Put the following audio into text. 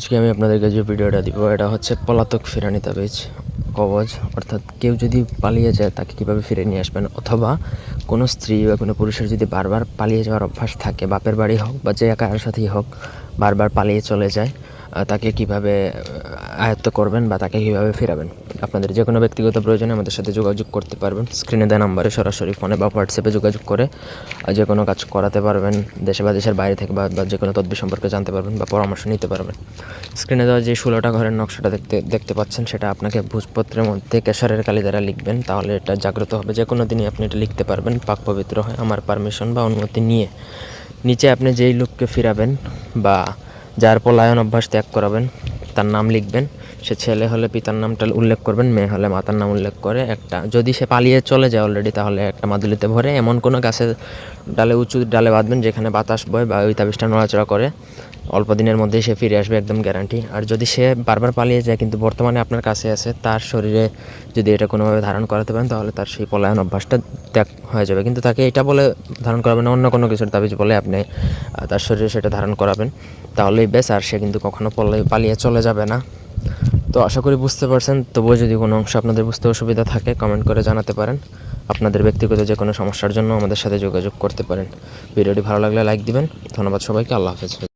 আজকে আমি আপনাদেরকে যে ভিডিওটা দিব, এটা হচ্ছে পলাতক ফেরানি তাবিজ কবজ। অর্থাৎ কেউ যদি পালিয়ে যায়, তাকে কীভাবে ফিরে নিয়ে আসবেন? অথবা কোনো স্ত্রী বা কোনো পুরুষের যদি বারবার পালিয়ে যাওয়ার অভ্যাস থাকে, বাপের বাড়ি হোক বা যে একার সাথেই হোক, বারবার পালিয়ে চলে যায় তাকে কীভাবে আয়ত্ত করবেন বা তাকে কীভাবে ফেরাবেন? আপনাদের যে কোনো ব্যক্তিগত প্রয়োজনে আমাদের সাথে যোগাযোগ করতে পারবেন। স্ক্রিনে দেওয়া নাম্বারে সরাসরি ফোনে বা হোয়াটসঅ্যাপে যোগাযোগ করে যে কোনো কাজ করাতে পারবেন, দেশে বা দেশের বাইরে থেকে বা যে কোনো তদবির সম্পর্কে জানতে পারবেন বা পরামর্শ নিতে পারবেন। স্ক্রিনে দেওয়া যে ষোলোটা ঘরের নকশাটা দেখতে দেখতে পাচ্ছেন, সেটা আপনাকে ভোজপত্রের মধ্যে কেশরের কালি দ্বারা লিখবেন। তাহলে এটা জাগ্রত হবে। যে কোনো দিনই আপনি এটা লিখতে পারবেন, পাক পবিত্র হয়। আমার পারমিশন বা অনুমতি নিয়ে নিচে আপনি যেই লোককে ফিরাবেন বা যার পলায়ন অভ্যাস ত্যাগ করাবেন, তার নাম লিখবেন। সে ছেলে হলে পিতার নামটা উল্লেখ করবেন, মেয়ে হলে মাতার নাম উল্লেখ করে একটা। যদি সে পালিয়ে চলে যায় অলরেডি তাহলে একটা মাদুলিতে ভরে এমন কোনো গাছের ডালে, উঁচু ডালে বাঁধবেন যেখানে বাতাস বয় বা ওই তাবিজটা নড়াচড়া করে। অল্প দিনের মধ্যেই সে ফিরে আসবে একদম গ্যারান্টি আর যদি সে বারবার পালিয়ে যায়, কিন্তু বর্তমানে আপনার কাছে আছে, তার শরীরে যদি এটা কোনোভাবে ধারণ করাতে পারেন, তাহলে তার সেই পলায়ন অভ্যাসটা ত্যাগ হয়ে যাবে। কিন্তু তাকে এটা বলে ধারণ করাবেন অন্য কোনো কিছুর তাবিজ বলে আপনি তার শরীরে সেটা ধারণ করাবেন। তাহলেই বেশ আর সে কিন্তু কখনো পলাই, পালিয়ে চলে যাবে না। তো আশা করি বুঝতে পারছেন। তবুও যদি কোনো অংশ আপনাদের বুঝতে অসুবিধা থাকে কমেন্ট করে জানাতে পারেন। আপনাদের ব্যক্তিগত যে কোনো সমস্যার জন্য আমাদের সাথে যোগাযোগ করতে পারেন। ভিডিওটি ভালো লাগলে লাইক দিবেন। ধন্যবাদ সবাইকে। আল্লাহ হাফেজ।